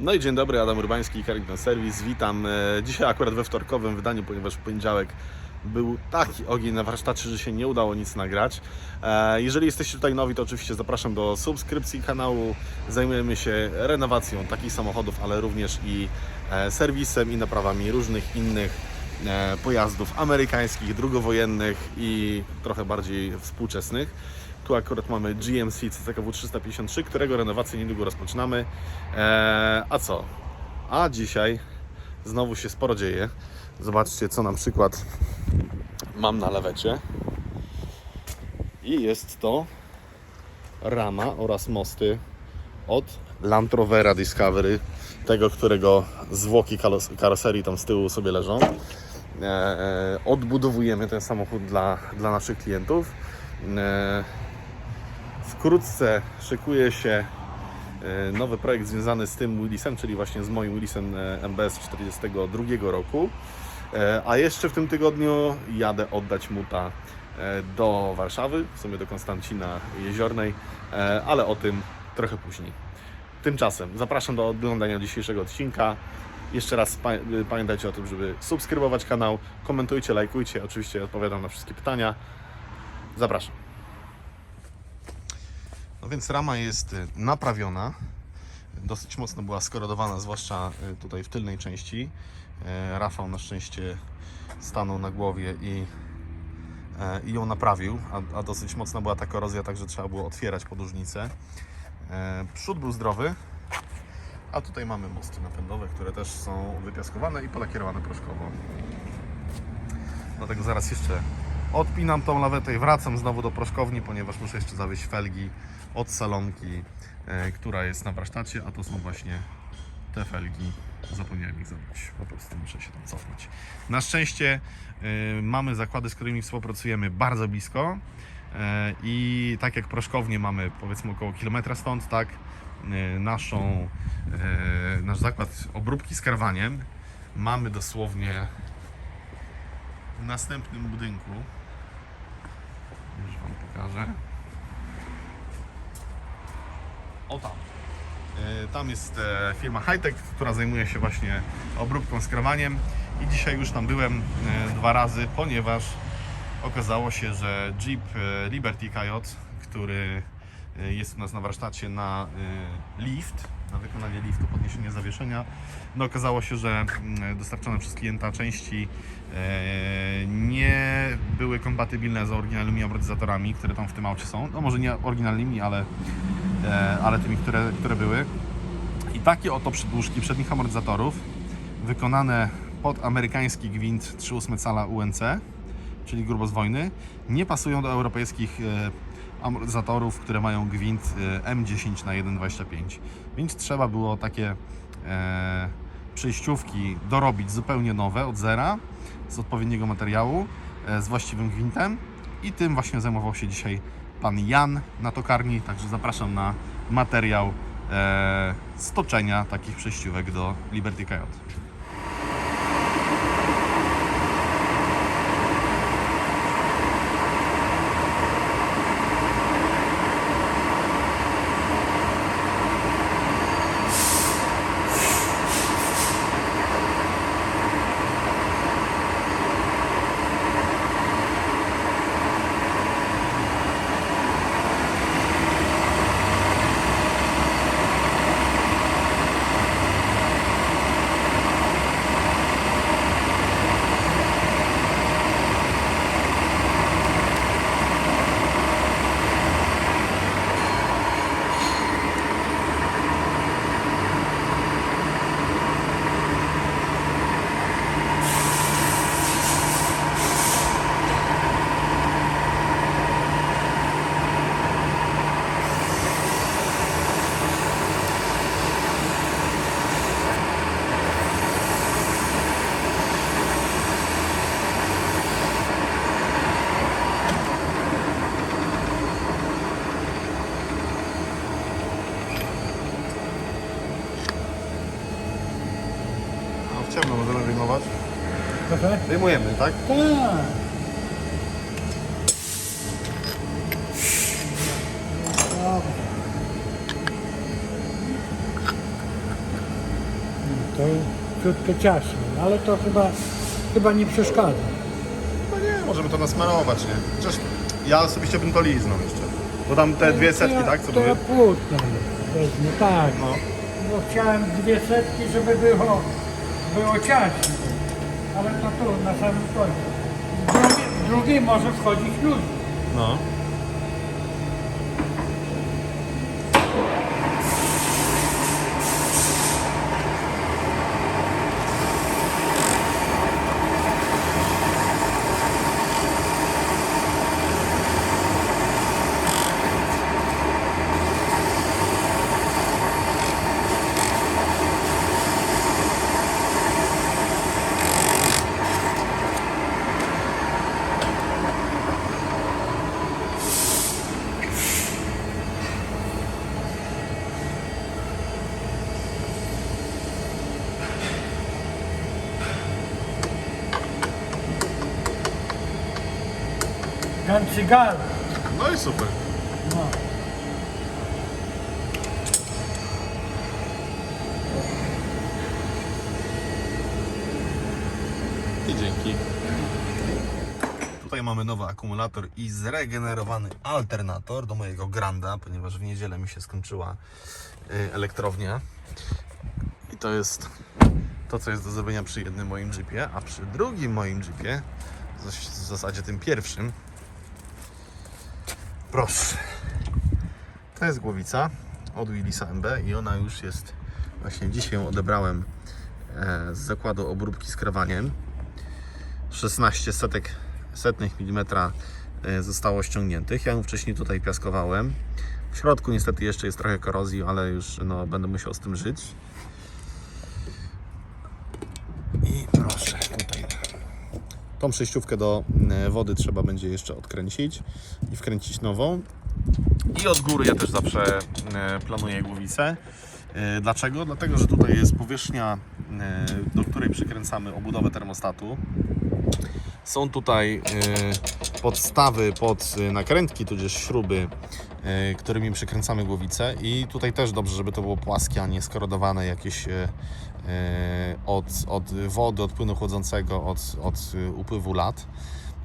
No i dzień dobry, Adam Urbański, Carrington Service. Witam e, dzisiaj akurat we wtorkowym wydaniu, ponieważ w poniedziałek był taki ogień na warsztacie, że się nie udało nic nagrać. E, Jeżeli jesteście tutaj nowi, to oczywiście zapraszam do subskrypcji kanału. Zajmujemy się renowacją takich samochodów, ale również i e, serwisem i naprawami różnych innych pojazdów amerykańskich, drugowojennych i trochę bardziej współczesnych. Tu akurat mamy GMC CCKW 353, którego renowację niedługo rozpoczynamy. Eee, a co? A dzisiaj znowu się sporo dzieje. Zobaczcie, co na przykład mam na lewecie. I jest to rama oraz mosty od Land Rovera Discovery, tego, którego zwłoki karoserii tam z tyłu sobie leżą. Eee, odbudowujemy ten samochód dla, dla naszych klientów. Eee, Wkrótce szykuje się e, nowy projekt związany z tym Willisem, czyli właśnie z moim Willisem e, MBS 42 roku. E, A jeszcze w tym tygodniu jadę oddać muta do Warszawy, w sumie do Konstancina Jeziornej, ale o tym trochę później. Tymczasem zapraszam do oglądania dzisiejszego odcinka. Jeszcze raz pa- pamiętajcie o tym, żeby subskrybować kanał, komentujcie, lajkujcie, oczywiście odpowiadam na wszystkie pytania. Zapraszam. No więc rama jest y, naprawiona. Dosyć mocno była skorodowana, zwłaszcza y, tutaj w tylnej części. E, Rafał na szczęście stanął na głowie i, i ją naprawił, a, a dosyć mocna była ta korozja, także trzeba było otwierać podłużnicę. Przód był zdrowy, a tutaj mamy mosty napędowe, które też są wypiaskowane i polakierowane proszkowo. Dlatego zaraz jeszcze odpinam tą lawetę i wracam znowu do proszkowni, ponieważ muszę jeszcze zawieźć felgi od salonki, e, która jest na warsztacie, a to są właśnie te felgi. Zapomniałem ich zabrać, po prostu muszę się tam cofnąć. Na szczęście e, mamy zakłady, z którymi współpracujemy bardzo blisko e, i tak jak proszkownie mamy powiedzmy około kilometra stąd, tak naszą, nasz zakład obróbki z karwaniem mamy dosłownie w następnym budynku. O tam. E, Tam jest e, firma Hightech, która zajmuje się właśnie obróbką skrawaniem i dzisiaj już tam byłem e, dwa razy, ponieważ okazało się, że Jeep Liberty Coyote, który jest u nas na warsztacie na lift, na wykonanie liftu, podniesienie zawieszenia, no okazało się, że mm, dostarczone przez klienta części e, nie były kompatybilne z oryginalnymi amortyzatorami, które tam w tym aucie są. No może nie oryginalnymi, ale, e, ale tymi, które, które były. I takie oto przedłużki przednich amortyzatorów, wykonane pod amerykański gwint 3,8 cala UNC, czyli grubo z wojny, nie pasują do europejskich e, amortyzatorów, które mają gwint e, M10 na 1,25. Więc trzeba było takie e, przejściówki dorobić zupełnie nowe od zera, z odpowiedniego materiału, e, z właściwym gwintem i tym właśnie zajmował się dzisiaj pan Jan na tokarni, także zapraszam na materiał e, stoczenia takich przejściówek do Liberty Coyote. Ciemno możemy wyjmować? Proszę? Wyjmujemy, tak? Tak. To ciutkę ciasno, ale to chyba, chyba nie przeszkadza. No nie, możemy to nasmarować, nie? Chociaż ja osobiście bym to liznął jeszcze. Bo tam te dwie setki, ja, tak? Co to były? ja płótno wezmę, tak. No. Bo chciałem dwie setki, żeby było, było ciaśno. Ale to tu, na samym końcu. Drugi, drugi może wchodzić luźno. No. Gancygal. No i super. No. I dzięki. Tutaj mamy nowy akumulator i zregenerowany alternator do mojego Granda, ponieważ w niedzielę mi się skończyła y, elektrownia. I to jest to, co jest do zrobienia przy jednym moim jeepie, a przy drugim moim jeepie, w zasadzie tym pierwszym, proszę, to jest głowica od Willisa MB i ona już jest, właśnie dzisiaj ją odebrałem e, z zakładu obróbki skrawaniem. 16 setek, setnych milimetra e, zostało ściągniętych. Ja ją wcześniej tutaj piaskowałem. W środku niestety jeszcze jest trochę korozji, ale już no, będę musiał z tym żyć. I proszę, tutaj. Tą przejściówkę do e, wody trzeba będzie jeszcze odkręcić i wkręcić nową. I od góry ja też zawsze e, planuję głowicę. E, Dlaczego? Dlatego, że tutaj jest powierzchnia, do której przykręcamy obudowę termostatu. Są tutaj podstawy pod nakrętki, tudzież śruby, którymi przykręcamy głowicę. I tutaj też dobrze, żeby to było płaskie, a nie skorodowane jakieś e, e, od, od wody, od płynu chłodzącego, od, od e, upływu lat.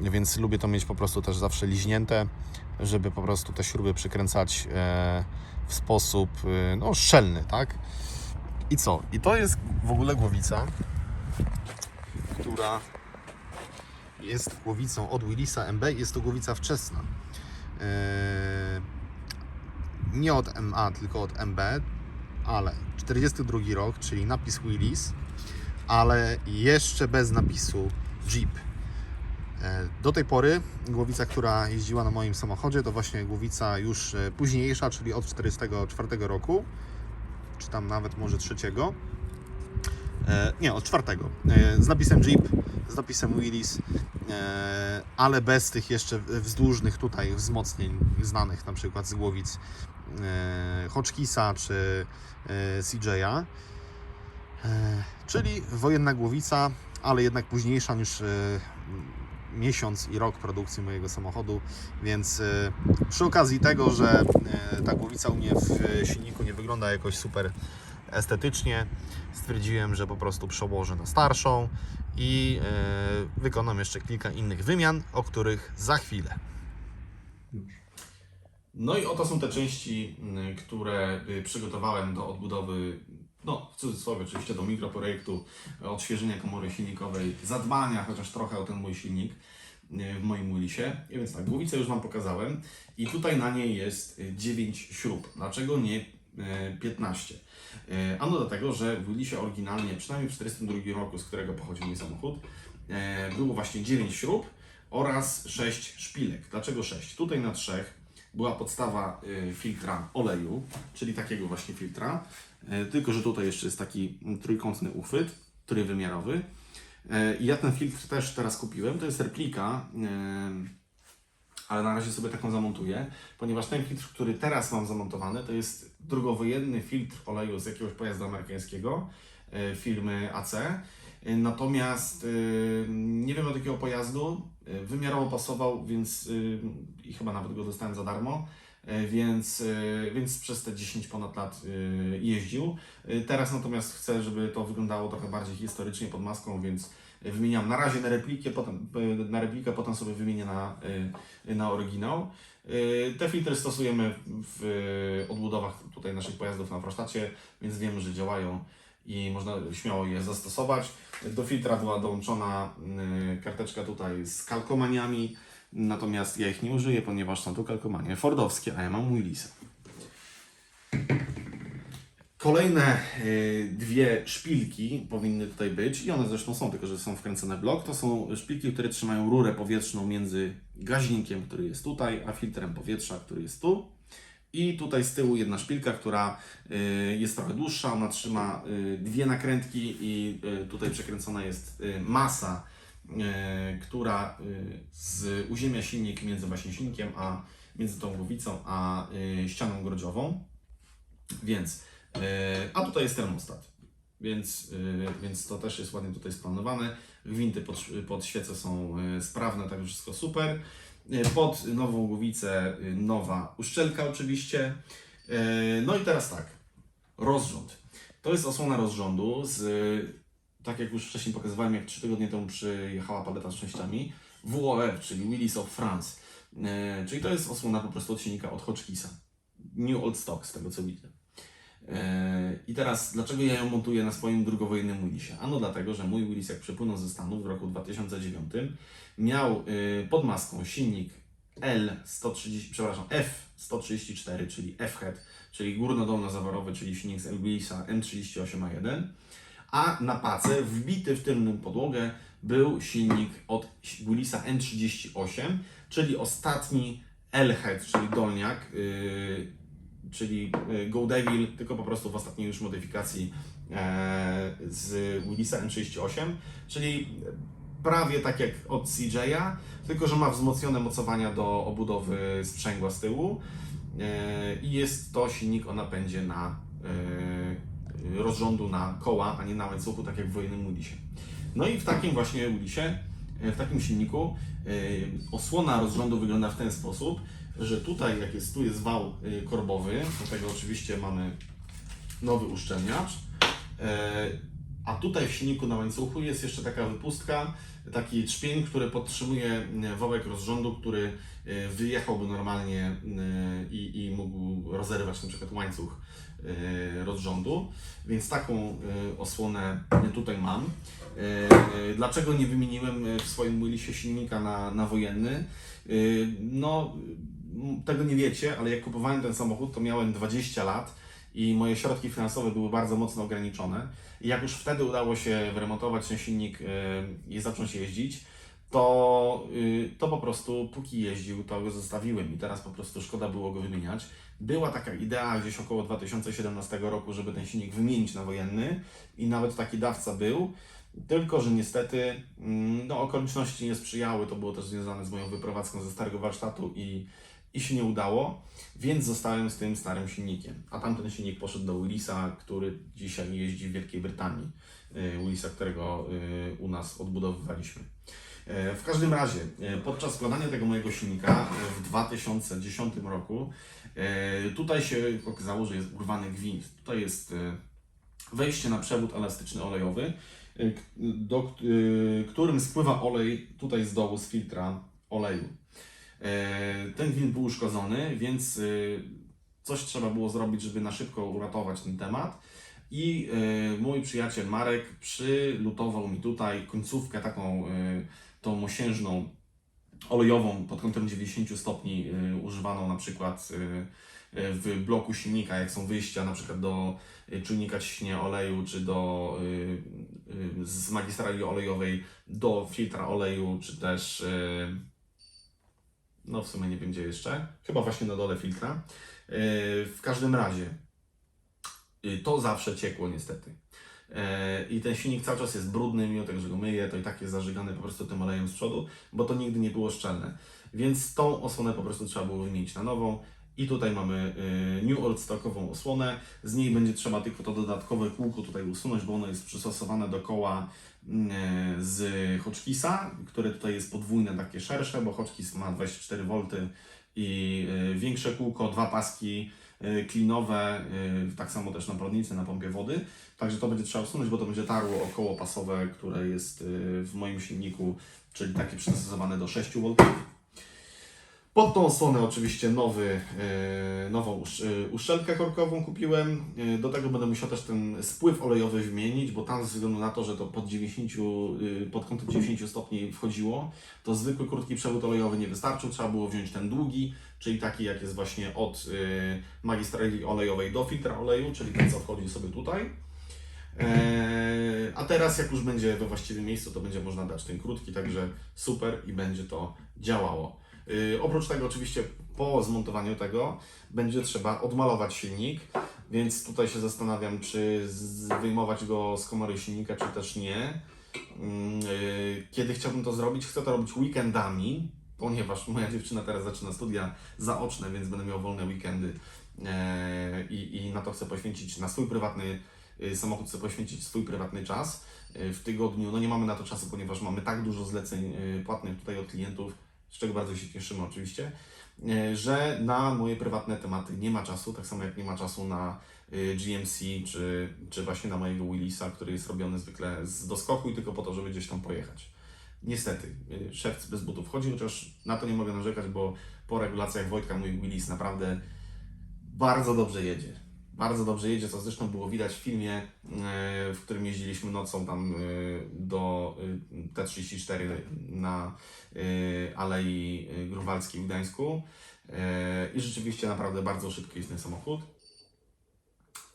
Więc lubię to mieć po prostu też zawsze liźnięte, żeby po prostu te śruby przykręcać e, w sposób e, no, szczelny, tak? I co? I to jest w ogóle głowica, która jest głowicą od Willisa MB. Jest to głowica wczesna. Nie od MA, tylko od MB, ale 42 rok, czyli napis Willis, ale jeszcze bez napisu Jeep. E, Do tej pory głowica, która jeździła na moim samochodzie, to właśnie głowica już e, późniejsza, czyli od 1944 roku, czy tam nawet może trzeciego. E, Nie, od czwartego. Z napisem Jeep, z napisem Willys, ale bez tych jeszcze wzdłużnych tutaj wzmocnień znanych na przykład z głowic e, Hotchkissa czy e, CJ'a. E, Czyli wojenna głowica, ale jednak późniejsza niż miesiąc i rok produkcji mojego samochodu, więc przy okazji tego, że ta głowica u mnie w silniku nie wygląda jakoś super estetycznie, stwierdziłem, że po prostu przełożę na starszą i wykonam jeszcze kilka innych wymian, o których za chwilę. No i oto są te części, mm, które y, przygotowałem do odbudowy, no w cudzysłowie oczywiście do mikroprojektu odświeżenia komory silnikowej, zadbania chociaż trochę o ten mój silnik y, w moim Willisie. I więc tak, głowicę już Wam pokazałem i tutaj na niej jest y, 9 śrub. Dlaczego nie y, 15? Y, Ano dlatego, że w Willisie oryginalnie, przynajmniej w 1942 roku, z którego pochodzi mój samochód, było właśnie 9 śrub oraz 6 szpilek. Dlaczego 6? Tutaj na trzech była podstawa y, filtra oleju, czyli takiego właśnie filtra, y, tylko że tutaj jeszcze jest taki trójkątny uchwyt, trójwymiarowy. Y, I ja ten filtr też teraz kupiłem, to jest replika, y, ale na razie sobie taką zamontuję, ponieważ ten filtr, który teraz mam zamontowany, to jest drugowojenny filtr oleju z jakiegoś pojazdu amerykańskiego firmy AC. Y, Natomiast y, nie wiem od jakiego pojazdu, y, wymiarowo pasował, więc i chyba nawet go dostałem za darmo. więc, więc przez te 10 ponad lat jeździł. Teraz natomiast chcę, żeby to wyglądało trochę bardziej historycznie pod maską, więc wymieniam na razie na replikę, potem, na replikę, potem sobie wymienię na, na oryginał. Te filtry stosujemy w odbudowach tutaj naszych pojazdów na warsztacie, więc wiemy, że działają i można śmiało je zastosować. Do filtra była dołączona y, karteczka tutaj z kalkomaniami, natomiast ja ich nie użyję, ponieważ są to kalkomanie fordowskie, a ja mam Willisa. Kolejne y, dwie szpilki powinny tutaj być i one zresztą są, tylko że są wkręcone w blok. To są szpilki, które trzymają rurę powietrzną między gaźnikiem, który jest tutaj, a filtrem powietrza, który jest tu. I tutaj z tyłu jedna szpilka, która y, jest trochę dłuższa, ona trzyma y, dwie nakrętki i y, tutaj przekręcona jest masa, która z uziemia silnik między właśnie silnikiem, a między tą głowicą, a ścianą grodziową. Więc, a tutaj jest termostat. Więc, więc to też jest ładnie tutaj splanowane. Gwinty pod, pod świece są sprawne, tak wszystko super. Y, Pod nową głowicę y, nowa uszczelka oczywiście. Y, No i teraz tak, rozrząd. To jest osłona rozrządu z, tak jak już wcześniej pokazywałem, jak 3 tygodnie temu przyjechała paleta z częściami, WOF, czyli Willis of France. Czyli to jest osłona po prostu od silnika od Hotchkissa. New Old Stock, z tego co widzę. E, I teraz, dlaczego ja ją montuję na swoim drugowojennym Willisie? Ano dlatego, że mój Willis, jak przypłynął ze Stanów w roku 2009, miał y, pod maską silnik L130, przepraszam, F134, czyli F-head, czyli górnodolno-zawarowy, czyli silnik z Willisa M38A1, a na pace wbity w tylną podłogę był silnik od Willisa N38, czyli ostatni L-head, czyli dolniak, y, czyli y, Go Devil, tylko po prostu w ostatniej już modyfikacji e, z Willisa N38, czyli prawie tak jak od CJ'a, tylko że ma wzmocnione mocowania do obudowy sprzęgła z tyłu e, i jest to silnik o napędzie na e, rozrządu na koła, a nie na łańcuchu, tak jak w wojennym Willisie. No i w takim właśnie Willisie, w takim silniku osłona rozrządu wygląda w ten sposób, że tutaj jak jest, tu jest wał y, korbowy, do tego oczywiście mamy nowy uszczelniacz, e, a tutaj w silniku na łańcuchu jest jeszcze taka wypustka, taki trzpień, który podtrzymuje y, wałek rozrządu, który y, wyjechałby normalnie i, i mógł rozerwać na przykład łańcuch rozrządu, więc taką osłonę tutaj mam. Y, Dlaczego nie wymieniłem w swoim Willisie silnika na, na wojenny? No, tego nie wiecie, ale jak kupowałem ten samochód, to miałem 20 lat i moje środki finansowe były bardzo mocno ograniczone. I jak już wtedy udało się wyremontować ten silnik y, i zacząć jeździć, to, y, to po prostu póki jeździł, to go zostawiłem i teraz po prostu szkoda było go wymieniać. Była taka idea gdzieś około 2017 roku, żeby ten silnik wymienić na wojenny i nawet taki dawca był. Tylko, że niestety mm, no, okoliczności nie sprzyjały, to było też związane z moją wyprowadzką ze starego warsztatu i, i się nie udało, więc zostałem z tym starym silnikiem. A tamten silnik poszedł do Willisa, który dzisiaj jeździ w Wielkiej Brytanii. Y, Willisa, którego y, u nas odbudowywaliśmy. E, W każdym razie, e, podczas składania tego mojego silnika e, w 2010 roku, tutaj się okazało, że jest urwany gwint. Tutaj jest wejście na przewód elastyczny olejowy, do, którym spływa olej tutaj z dołu z filtra oleju. E, Ten gwint był uszkodzony, więc y, coś trzeba było zrobić, żeby na szybko uratować ten temat. I y, mój przyjaciel Marek przylutował mi tutaj końcówkę taką tą mosiężną olejową pod kątem 90 stopni używaną na przykład w bloku silnika, jak są wyjścia na przykład do czujnika ciśnienia oleju, czy do z magistrali olejowej do filtra oleju, czy też no w sumie nie gdzie jeszcze, chyba właśnie na dole filtra. Y, W każdym razie y, to zawsze ciekło niestety. E, I ten silnik cały czas jest brudny, mimo tego, że go myję, to i tak jest zażygany po prostu tym olejem z przodu, bo to nigdy nie było szczelne. Więc tą osłonę po prostu trzeba było wymienić na nową. I tutaj mamy y, New Old Stockową osłonę. Z niej będzie trzeba tylko to dodatkowe kółko tutaj usunąć, bo ono jest przystosowane do koła z Hotchkissa, które tutaj jest podwójne, takie szersze, bo Hotchkiss ma 24 V i y, większe kółko, dwa paski y, klinowe, tak samo też na prądnicy, na pompie wody. Także to będzie trzeba usunąć, bo to będzie tarło około pasowe, które jest w moim silniku, czyli takie przystosowane do 6 V. Pod tą osłonę oczywiście nowy, e, nową e, uszczelkę korkową kupiłem. E, Do tego będę musiał też ten spływ olejowy wymienić, bo tam ze względu na to, że to pod 90, e, pod kątem 90 stopni wchodziło, to zwykły krótki przewód olejowy nie wystarczył, trzeba było wziąć ten długi, czyli taki jak jest właśnie od magistrali olejowej do filtra oleju, czyli ten co wchodzi sobie tutaj. A teraz jak już będzie we właściwym miejscu, to będzie można dać ten krótki, także super i będzie to działało. Yy, oprócz tego oczywiście po zmontowaniu tego będzie trzeba odmalować silnik, więc tutaj się zastanawiam, czy wyjmować go z komory silnika, czy też nie. Mm, yy, Kiedy chciałbym to zrobić? Chcę to robić weekendami, ponieważ moja dziewczyna teraz zaczyna studia zaoczne, więc będę miał wolne weekendy Eee, i, i na to chcę poświęcić, na swój prywatny y, samochód chcę poświęcić swój prywatny czas. Y, W tygodniu, no nie mamy na to czasu, ponieważ mamy tak dużo zleceń y, płatnych tutaj od klientów, z czego bardzo się cieszymy oczywiście, y, że na moje prywatne tematy nie ma czasu, tak samo jak nie ma czasu na y, GMC, czy, czy właśnie na mojego Willisa, który jest robiony zwykle z doskoku i tylko po to, żeby gdzieś tam pojechać. Niestety, y, szewc bez butów chodzi, chociaż na to nie mogę narzekać, bo po regulacjach Wojtka mój Willis naprawdę bardzo dobrze jedzie. Bardzo dobrze jedzie, co zresztą było widać w filmie, e, w którym jeździliśmy nocą tam e, do e, T34 na Alei Grunwaldzkiej w Gdańsku. I rzeczywiście naprawdę bardzo szybki jest ten samochód.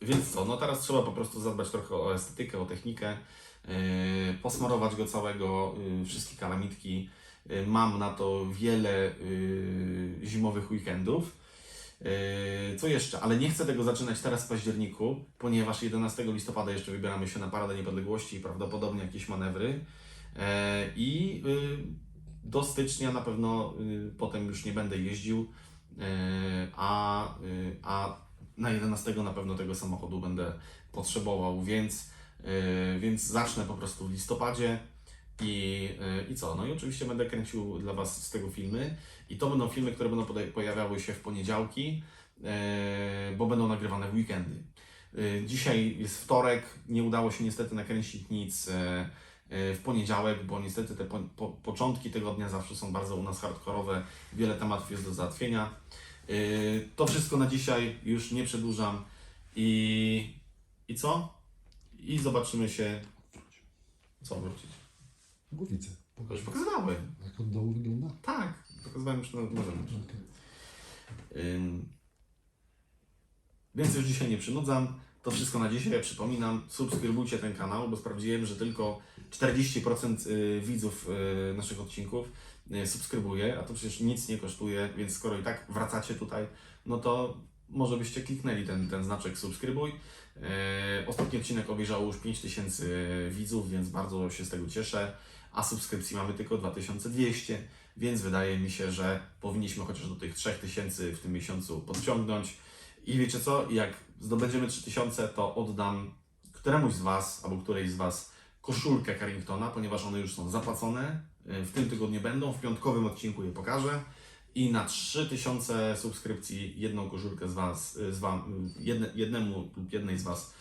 Więc co, no teraz trzeba po prostu zadbać trochę o estetykę, o technikę, posmarować go całego, wszystkie kalamitki. Mam na to wiele zimowych weekendów. Yy, Co jeszcze? Ale nie chcę tego zaczynać teraz w październiku, ponieważ 11 listopada jeszcze wybieramy się na Paradę Niepodległości i prawdopodobnie jakieś manewry. Yy, I yy, do stycznia na pewno potem już nie będę jeździł, a, a na 11 na pewno tego samochodu będę potrzebował, więc, więc zacznę po prostu w listopadzie. I, yy, I co? No i oczywiście będę kręcił dla Was z tego filmy. I to będą filmy, które będą pojawiały się w poniedziałki, e, bo będą nagrywane w weekendy. E, Dzisiaj jest wtorek, nie udało się niestety nakręcić nic e, e, w poniedziałek, bo niestety te po, po, początki zawsze są bardzo u nas hardkorowe, wiele tematów jest do załatwienia. E, To wszystko na dzisiaj, już nie przedłużam i, i co? I zobaczymy się, co wrócić. Głowicę. Już Pokaż, pokazywałem. jak od dołu wygląda. Tak, pokazywałem już, możemy. Okej. Ym, Więc już dzisiaj nie przynudzam. To wszystko na dzisiaj. Ja przypominam, subskrybujcie ten kanał, bo sprawdziłem, że tylko 40% y, widzów y, naszych odcinków y, subskrybuje, a to przecież nic nie kosztuje, więc skoro i tak wracacie tutaj, no to może byście kliknęli ten, ten znaczek subskrybuj. Ostatni odcinek obejrzało już 5000 widzów, więc bardzo się z tego cieszę, a subskrypcji mamy tylko 2200, więc wydaje mi się, że powinniśmy chociaż do tych 3000 w tym miesiącu podciągnąć. I wiecie co, jak zdobędziemy 3000, to oddam któremuś z Was albo którejś z Was koszulkę Carringtona, ponieważ one już są zapłacone. E, W tym tygodniu będą, w piątkowym odcinku je pokażę. I na 3000 subskrypcji jedną koszulkę z Was, z wam, jedne, jednemu lub jednej z Was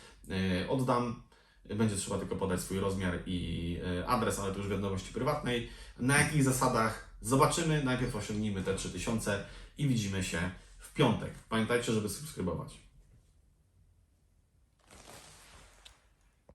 oddam. Będzie trzeba tylko podać swój rozmiar i e, adres, ale to już wiadomości prywatnej. Na jakich zasadach zobaczymy. Najpierw osiągnijmy te 3000 i widzimy się w piątek. Pamiętajcie, żeby subskrybować.